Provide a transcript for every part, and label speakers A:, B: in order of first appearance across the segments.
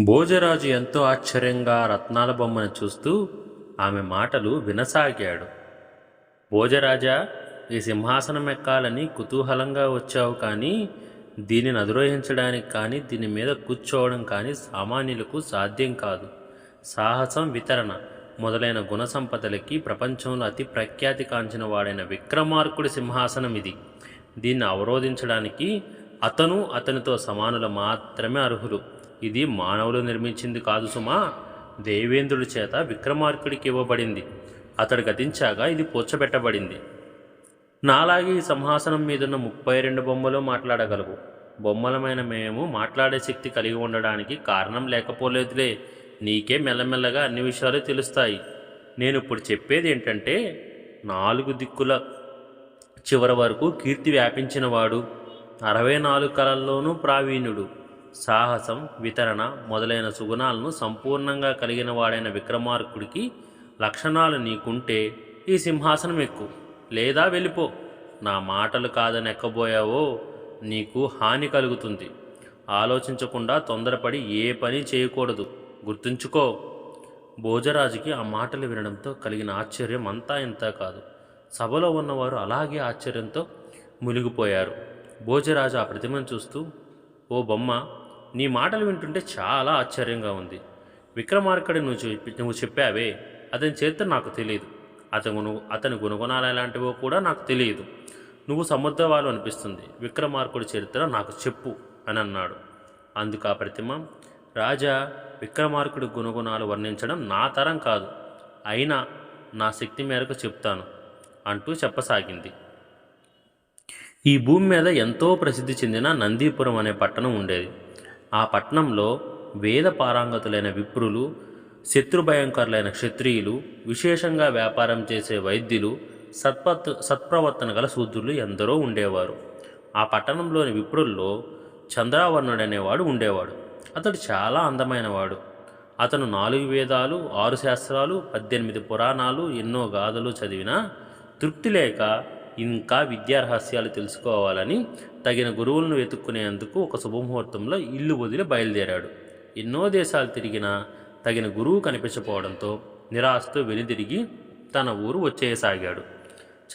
A: భోజరాజు ఎంతో ఆశ్చర్యంగా రత్నాల బొమ్మను చూస్తూ ఆమె మాటలు వినసాగాడు. భోజరాజా ఈ సింహాసనం ఎక్కాలని కుతూహలంగా వచ్చావు కానీ దీనిని అధిరోహించడానికి కానీ దీని మీద కూర్చోవడం కానీ సామాన్యులకు సాధ్యం కాదు. సాహసం వితరణ మొదలైన గుణ సంపదలకి ప్రపంచంలో అతి ప్రఖ్యాతి కాంచిన వాడైన విక్రమార్కుడి సింహాసనం ఇది. దీన్ని అవరోధించడానికి అతను అతనితో సమానులు మాత్రమే అర్హులు. ఇది మానవులు నిర్మించింది కాదు సుమా. దేవేంద్రుడి చేత విక్రమార్కుడికి ఇవ్వబడింది. అతడు గతించాక ఇది పూడ్చబెట్టబడింది నాలాగే ఈ సింహాసనం మీదున్న ముప్పై రెండు బొమ్మలు మాట్లాడగలవు. బొమ్మలమైన మేము మాట్లాడే శక్తి కలిగి ఉండడానికి కారణం లేకపోలేదులే. నీకే మెల్లమెల్లగా అన్ని విషయాలు తెలుస్తాయి. నేను ఇప్పుడు చెప్పేది ఏంటంటే నాలుగు దిక్కుల చివరి వరకు కీర్తి వ్యాపించినవాడు. అరవై నాలుగు కళల్లోనూ ప్రావీణ్యుడు. సాహసం వితరణ మొదలైన సుగుణాలను సంపూర్ణంగా కలిగిన వాడైన విక్రమార్కుడికి లక్షణాలు నీకుంటే ఈ సింహాసనం ఎక్కు. లేదా వెళ్ళిపో. నా మాటలు కాదని ఎక్కబోయావో నీకు హాని కలుగుతుంది. ఆలోచించకుండా తొందరపడి ఏ పని చేయకూడదు. గుర్తుంచుకో. భోజరాజుకి ఆ మాటలు వినడంతో కలిగిన ఆశ్చర్యం అంతా ఇంత కాదు. సభలో ఉన్నవారు అలాగే ఆశ్చర్యంతో మునిగిపోయారు. భోజరాజు ఆ ప్రతిమను చూస్తూ ఓ బొమ్మ నీ మాటలు వింటుంటే చాలా ఆశ్చర్యంగా ఉంది. విక్రమార్కుడి నువ్వు చెప్పి నువ్వు చెప్పావే అతని చరిత్ర నాకు తెలియదు. అతను అతని గుణగుణాలు ఎలాంటివో కూడా నాకు తెలియదు. నువ్వు సముద్రవాలు అనిపిస్తుంది. విక్రమార్కుడి చరిత్ర నాకు చెప్పు అని అన్నాడు. అందుకు ఆ ప్రతిమ రాజా విక్రమార్కుడి గుణగుణాలు వర్ణించడం నా తరం కాదు. అయినా నా శక్తి మేరకు చెప్తాను అంటూ చెప్పసాగింది. ఈ భూమి మీద ఎంతో ప్రసిద్ధి చెందిన నందీపురం అనే పట్టణం ఉండేది. ఆ పట్టణంలో వేద పారాంగతులైన విప్రులు శత్రుభయంకరులైన క్షత్రియులు విశేషంగా వ్యాపారం చేసే వైద్యులు సత్పత్ సత్ప్రవర్తన గల శూద్రులు ఎందరో ఉండేవారు. ఆ పట్టణంలోని విప్రుల్లో చంద్రావర్ణుడు అనేవాడు ఉండేవాడు. అతడు చాలా అందమైనవాడు. అతను నాలుగు వేదాలు ఆరు శాస్త్రాలు పద్దెనిమిది పురాణాలు ఎన్నో గాథలు చదివినా తృప్తి లేక ఇంకా విద్యారహస్యాలు తెలుసుకోవాలని తగిన గురువులను వెతుక్కునేందుకు ఒక శుభముహూర్తంలో ఇల్లు వదిలి బయలుదేరాడు. ఎన్నో దేశాలు తిరిగినా తగిన గురువు కనిపించకపోవడంతో నిరాశతో వెనుదిరిగి తన ఊరు వచ్చేయసాగాడు.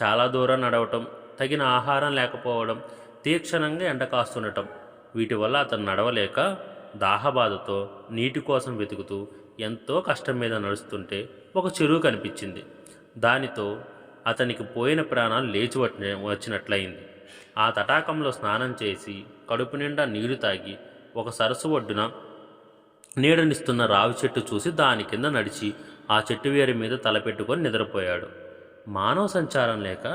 A: చాలా దూరం నడవటం తగిన ఆహారం లేకపోవడం తీక్షణంగా ఎండ కాస్తుండటం వీటి వల్ల అతను నడవలేక దాహబాధతో నీటి కోసం వెతుకుతూ ఎంతో కష్టం మీద నడుస్తుంటే ఒక చెరువు కనిపించింది. దానితో అతనికి పోయిన ప్రాణాలు లేచి వచ్చినట్లయింది. ఆ తటాకంలో స్నానం చేసి కడుపు నిండా నీరు తాగి ఒక సరస్సు ఒడ్డున నీడనిస్తున్న రావి చెట్టు చూసి దాని కింద నడిచి ఆ చెట్టు వేరు మీద తలపెట్టుకొని నిద్రపోయాడు. మానవ సంచారం లేక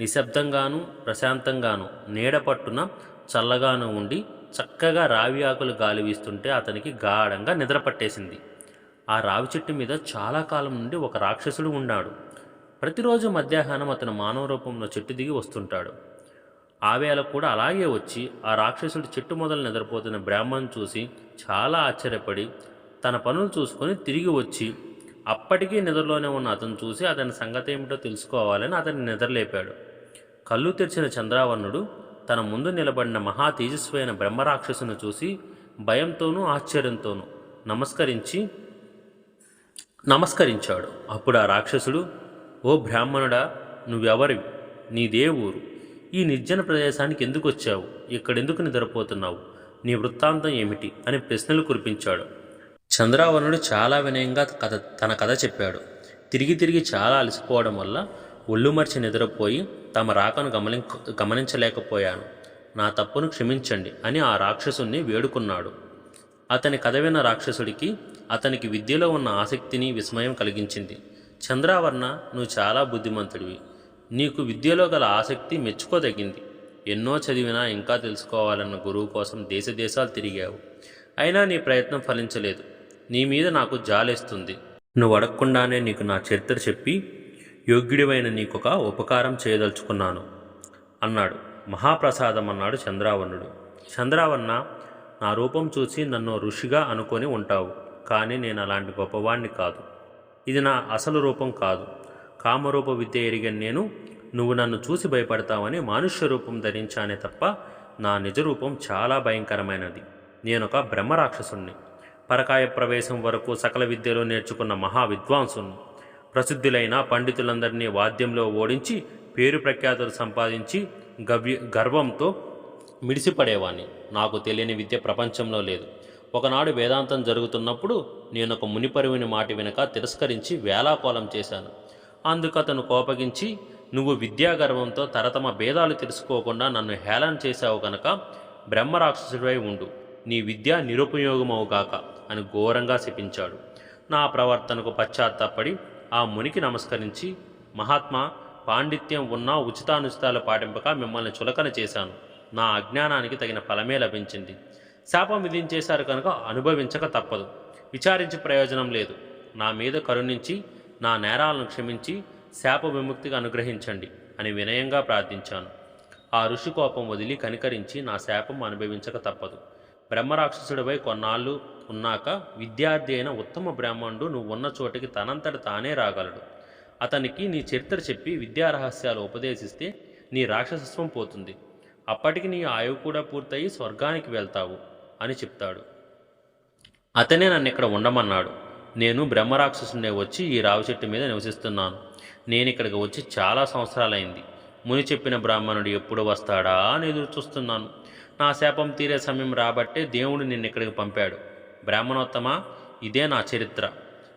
A: నిశ్శబ్దంగాను ప్రశాంతంగాను నీడ పట్టున చల్లగాను ఉండి చక్కగా రావి ఆకులు గాలి వీస్తుంటే అతనికి గాఢంగా నిద్ర పట్టేసింది. ఆ రావి చెట్టు మీద చాలా కాలం నుండి ఒక రాక్షసుడు ఉన్నాడు. ప్రతిరోజు మధ్యాహ్నం అతను మానవ రూపంలో చెట్టు దిగి వస్తుంటాడు. ఆవేళ కూడా అలాగే వచ్చి ఆ రాక్షసుడి చెట్టు మొదలు నిద్రపోతున్న బ్రాహ్మణ్ చూసి చాలా ఆశ్చర్యపడి తన పనులు చూసుకొని తిరిగి వచ్చి అప్పటికీ నిద్రలోనే ఉన్న అతను చూసి అతని సంగతి ఏమిటో తెలుసుకోవాలని అతన్ని నిద్రలేపాడు. కళ్ళు తెరిచిన చంద్రావర్ణుడు తన ముందు నిలబడిన మహా తేజస్వైన బ్రహ్మరాక్షసును చూసి భయంతోనూ ఆశ్చర్యంతోనూ నమస్కరించి నమస్కరించాడు. అప్పుడు ఆ రాక్షసుడు ఓ బ్రాహ్మణుడా నువ్వెవరివి? నీదే ఊరు ఈ నిర్జన ప్రదేశానికి ఎందుకు వచ్చావు? ఇక్కడెందుకు నిద్రపోతున్నావు? నీ వృత్తాంతం ఏమిటి? అని ప్రశ్నలు కురిపించాడు. చంద్రావణుడు చాలా వినయంగా కథ తన కథ చెప్పాడు. తిరిగి తిరిగి చాలా అలసిపోవడం వల్ల ఒళ్ళు మర్చి నిద్రపోయి తమ రాకను గమని గమనించలేకపోయాను. నా తప్పును క్షమించండి అని ఆ రాక్షసుణ్ణి వేడుకున్నాడు. అతని కథ విన్న రాక్షసుడికి అతనికి విద్యలో ఉన్న ఆసక్తిని విస్మయం కలిగించింది. చంద్రావర్ణ నువ్వు చాలా బుద్ధిమంతుడివి. నీకు విద్యలో గల ఆసక్తి మెచ్చుకోదగింది. ఎన్నో చదివినా ఇంకా తెలుసుకోవాలన్న గురువు కోసం దేశ దేశాలు తిరిగావు. అయినా నీ ప్రయత్నం ఫలించలేదు. నీ మీద నాకు జాలేస్తుంది. నువ్వు అడగకుండానే నీకు నా చరిత్ర చెప్పి యోగ్యుడివైన నీకొక ఉపకారం చేయదలుచుకున్నాను అన్నాడు మహాప్రసాదం అన్నాడు చంద్రావణుడు చంద్రావర్ణ నా రూపం చూసి నన్ను ఋషిగా అనుకొని ఉంటావు కానీ నేను అలాంటి గొప్పవాణ్ణి కాదు. ఇది నా అసలు రూపం కాదు. కామరూప విద్య ఎరిగిన నేను నువ్వు నన్ను చూసి భయపడతావని మానుష్య రూపం ధరించానే తప్ప నా నిజ రూపం చాలా భయంకరమైనది. నేనొక బ్రహ్మరాక్షసుణ్ణి. పరకాయ ప్రవేశం వరకు సకల విద్యలో నేర్చుకున్న మహా విద్వాంసును ప్రసిద్ధులైన పండితులందరినీ వాద్యంలో ఓడించి పేరు ప్రఖ్యాతులు సంపాదించి గవ్య గర్వంతో మిడిసిపడేవాణ్ణి. నాకు తెలియని విద్య ప్రపంచంలో లేదు. ఒకనాడు వేదాంతం జరుగుతున్నప్పుడు నేను ఒక మునిపరువుని మాట వెనుక తిరస్కరించి వేలాకోలం చేశాను. అందుకు అతను కోపగించి నువ్వు విద్యాగర్వంతో తరతమ భేదాలు తెలుసుకోకుండా నన్ను హేళన చేశావు కనుక బ్రహ్మరాక్షసుడివై ఉండు. నీ విద్య నిరుపయోగమవుగాక అని ఘోరంగా శపించాడు. నా ప్రవర్తనకు పశ్చాత్తాపడి ఆ మునికి నమస్కరించి మహాత్మా పాండిత్యం ఉన్నా ఉచితానుచితాలు పాటింపక మిమ్మల్ని చులకన చేశాను. నా అజ్ఞానానికి తగిన ఫలమే లభించింది. శాపం విధించేశారు కనుక అనుభవించక తప్పదు. విచారించి ప్రయోజనం లేదు. నా మీద కరుణించి నా నేరాలను క్షమించి శాప విముక్తిగా అనుగ్రహించండి అని వినయంగా ప్రార్థించాను. ఆ ఋషి కోపం వదిలి కనికరించి నా శాపం అనుభవించక తప్పదు. బ్రహ్మరాక్షసుడిపై కొన్నాళ్ళు ఉన్నాక విద్యార్థి అయిన ఉత్తమ బ్రాహ్మణుడు నువ్వు ఉన్న చోటికి తనంతట తానే రాగలడు. అతనికి నీ చరిత్ర చెప్పి విద్యా రహస్యాలు ఉపదేశిస్తే నీ రాక్షసత్వం పోతుంది. అప్పటికి నీ ఆయువు కూడా పూర్తయి స్వర్గానికి వెళ్తావు. అని చెప్తాడు. అతనే నన్ను ఇక్కడ ఉండమన్నాడు. నేను బ్రహ్మరాక్షసునే వచ్చి ఈ రావి చెట్టు మీద నివసిస్తున్నాను. నేను ఇక్కడికి వచ్చి చాలా సంవత్సరాలైంది. ముని చెప్పిన బ్రాహ్మణుడు ఎప్పుడు వస్తాడా అని ఎదురు చూస్తున్నాను నా శాపం తీరే సమయం రాబట్టే దేవుడు నిన్ను ఇక్కడికి పంపాడు. బ్రాహ్మణోత్తమ ఇదే నా చరిత్ర.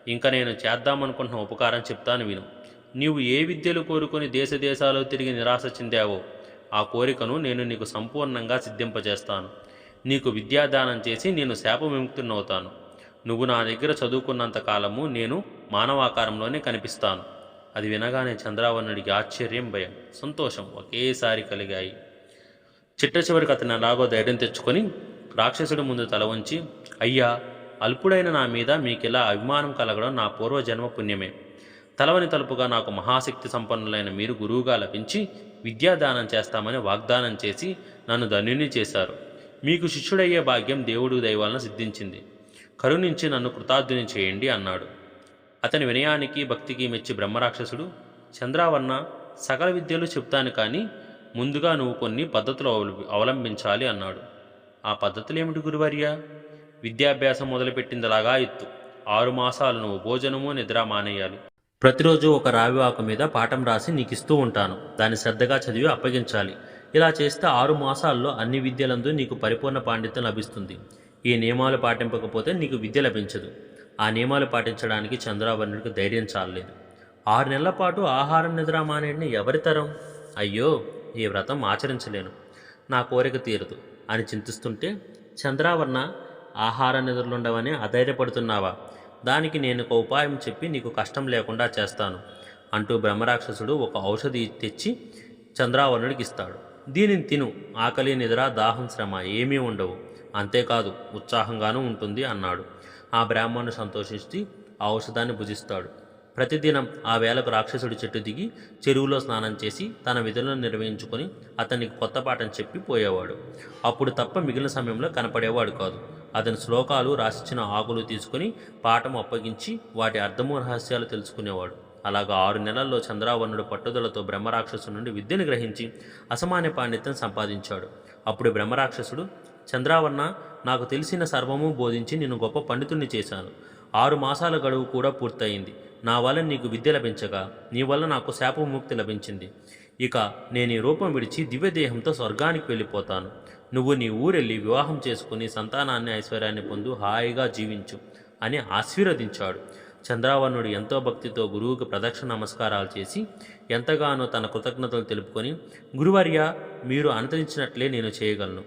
A: ఇంకా నేను చేద్దామనుకుంటున్న ఉపకారం చెప్తాను విను. నీవు ఏ విద్యలు కోరుకొని దేశ దేశాలు తిరిగి నిరాశ చెందావో ఆ కోరికను నేను నీకు సంపూర్ణంగా సిద్ధింపజేస్తాను. నీకు విద్యాదానం చేసి నేను శాప విముక్తున్నవుతాను నువ్వు నా దగ్గర చదువుకున్నంత కాలము నేను మానవాకారంలోనే కనిపిస్తాను. అది వినగానే చంద్రావణుడికి ఆశ్చర్యం భయం సంతోషం ఒకేసారి కలిగాయి. చిట్ట చివరికి అతను ఎలాగో ధైర్యం తెచ్చుకొని రాక్షసుడి ముందు తల వంచి అయ్యా అల్పుడైన నా మీద మీకిలా అభిమానం కలగడం నా పూర్వజన్మ పుణ్యమే. తలవని తలుపుగా నాకు మహాశక్తి సంపన్నులైన మీరు గురువుగా లభించి విద్యాదానం చేస్తామని వాగ్దానం చేసి నన్ను ధన్యుని చేశారు. మీకు శిష్యుడయ్యే భాగ్యం దేవుడు దైవాలను సిద్ధించింది. కరుణించి నన్ను కృతార్థుని చేయండి అన్నాడు. అతని వినయానికి భక్తికి మెచ్చి బ్రహ్మరాక్షసుడు చంద్రావర్ణ సకల విద్యలు చెప్తాను కానీ ముందుగా నువ్వు కొన్ని పద్ధతులు అవల- అవలంబించాలి అన్నాడు. ఆ పద్ధతులు ఏమిటి గురువర్య? విద్యాభ్యాసం మొదలుపెట్టిందలాగా ఎత్తు. ఆరు మాసాలు నువ్వు భోజనము నిద్ర మానేయాలి. ప్రతిరోజు ఒక రావి ఆకు మీద పాఠం రాసి నీకు ఇస్తూ ఉంటాను. దాన్ని శ్రద్ధగా చదివి అప్పగించాలి. ఇలా చేస్తే ఆరు మాసాల్లో అన్ని విద్యలందు నీకు పరిపూర్ణ పాండిత్యం లభిస్తుంది. ఈ నియమాలు పాటింపకపోతే నీకు విద్య లభించదు. ఆ నియమాలు పాటించడానికి చంద్రావరణుడికి ధైర్యం చాలలేదు. ఆరు నెలల పాటు ఆహారం నిద్ర మానేడిని ఎవరి తరం? అయ్యో ఈ వ్రతం ఆచరించలేను. నా కోరిక తీరదు అని చింతిస్తుంటే చంద్రావర్ణ ఆహార నిద్రలుండవని అధైర్యపడుతున్నావా? దానికి నేను ఒక ఉపాయం చెప్పి నీకు కష్టం లేకుండా చేస్తాను. అంటూ బ్రహ్మరాక్షసుడు ఒక ఔషధి తెచ్చి చంద్రావరుణుడికి ఇస్తాడు. దీనిని తిను. ఆకలి నిద్ర దాహం శ్రమ ఏమీ ఉండవు. అంతేకాదు ఉత్సాహంగానూ ఉంటుంది అన్నాడు. ఆ బ్రాహ్మణుడు సంతోషించి ఆ ఔషధాన్ని భుజిస్తాడు. ప్రతిదినం ఆ వేళకు రాక్షసుడి చెట్టు దిగి చెరువులో స్నానం చేసి తన విధులను నిర్వహించుకొని అతనికి కొత్త పాఠం చెప్పి పోయేవాడు. అప్పుడు తప్ప మిగిలిన సమయంలో కనపడేవాడు కాదు. అతని శ్లోకాలు రాసిచ్చిన ఆకులు తీసుకుని పాఠం అప్పగించి వాటి అర్థము రహస్యాలు తెలుసుకునేవాడు. అలాగా ఆరు నెలల్లో చంద్రావర్ణుడు పట్టుదలతో బ్రహ్మరాక్షసు నుండి విద్యను గ్రహించి అసమాన్య పాండిత్యం సంపాదించాడు. అప్పుడు బ్రహ్మరాక్షసుడు చంద్రావర్ణ నాకు తెలిసిన సర్వము బోధించి నేను గొప్ప పండితుణ్ణి చేశాను. ఆరు మాసాల గడువు కూడా పూర్తయింది. నా వల్ల నీకు విద్య లభించగా నీ వల్ల నాకు శాపముక్తి లభించింది. ఇక నేను ఈ రూపం విడిచి దివ్యదేహంతో స్వర్గానికి వెళ్ళిపోతాను. నువ్వు నీ ఊరెళ్ళి వివాహం చేసుకుని సంతానాన్ని ఐశ్వర్యాన్ని పొందు హాయిగా జీవించు అని ఆశీర్వదించాడు. చంద్రావర్ణుడు ఎంతో భక్తితో గురువుకు ప్రదక్షిణ నమస్కారాలు చేసి ఎంతగానో తన కృతజ్ఞతలు తెలుపుకొని గురువర్య మీరు అనుసరించినట్లే నేను చేయగలను.